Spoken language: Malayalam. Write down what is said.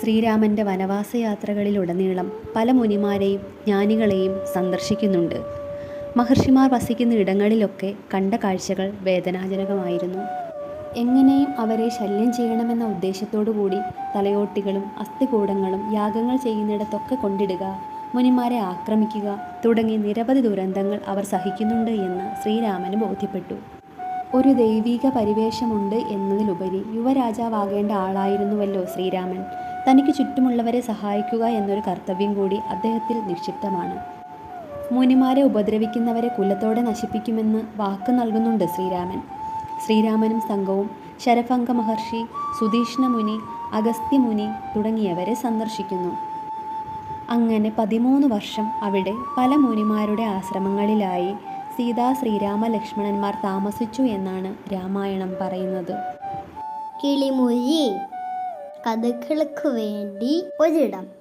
ശ്രീരാമന്റെ വനവാസയാത്രകളിലുടനീളം പല മുനിമാരെയും ജ്ഞാനികളെയും സന്ദർശിക്കുന്നുണ്ട്. മഹർഷിമാർ വസിക്കുന്ന ഇടങ്ങളിലൊക്കെ കണ്ട കാഴ്ചകൾ വേദനാജനകമായിരുന്നു. എങ്ങനെയും അവരെ ശല്യം ചെയ്യണമെന്ന ഉദ്ദേശത്തോടു കൂടി തലയോട്ടികളും അസ്ഥികൂടങ്ങളും യാഗങ്ങൾ ചെയ്യുന്നിടത്തൊക്കെ കൊണ്ടിടുക മുനിമാരെ ആക്രമിക്കുക തുടങ്ങി നിരവധി ദുരന്തങ്ങൾ അവർ സഹിക്കുന്നുണ്ട് എന്ന് ശ്രീരാമന് ബോധ്യപ്പെട്ടു. ഒരു ദൈവീക പരിവേഷമുണ്ട് എന്നതിലുപരി യുവരാജാവാകേണ്ട ആളായിരുന്നുവല്ലോ ശ്രീരാമൻ. തനിക്ക് ചുറ്റുമുള്ളവരെ സഹായിക്കുക എന്നൊരു കർത്തവ്യം കൂടി അദ്ദേഹത്തിൽ നിക്ഷിപ്തമാണ്. മുനിമാരെ ഉപദ്രവിക്കുന്നവരെ കുലത്തോടെ നശിപ്പിക്കുമെന്ന് വാക്ക് നൽകുന്നുണ്ട് ശ്രീരാമൻ. ശ്രീരാമനും സംഘവും ശരഫംഗ മഹർഷി സുധീഷ്ണ മുനി അഗസ്ത്യ മുനി തുടങ്ങിയവരെ സന്ദർശിക്കുന്നു. അങ്ങനെ പതിമൂന്ന് വർഷം അവിടെ പല മുനിമാരുടെ ആശ്രമങ്ങളിലായി സീതാ ശ്രീരാമ ലക്ഷ്മണന്മാർ താമസിച്ചു എന്നാണ് രാമായണം പറയുന്നത്. കിളിമൊഴി കഥകൾക്ക് വേണ്ടി ഒരിടം.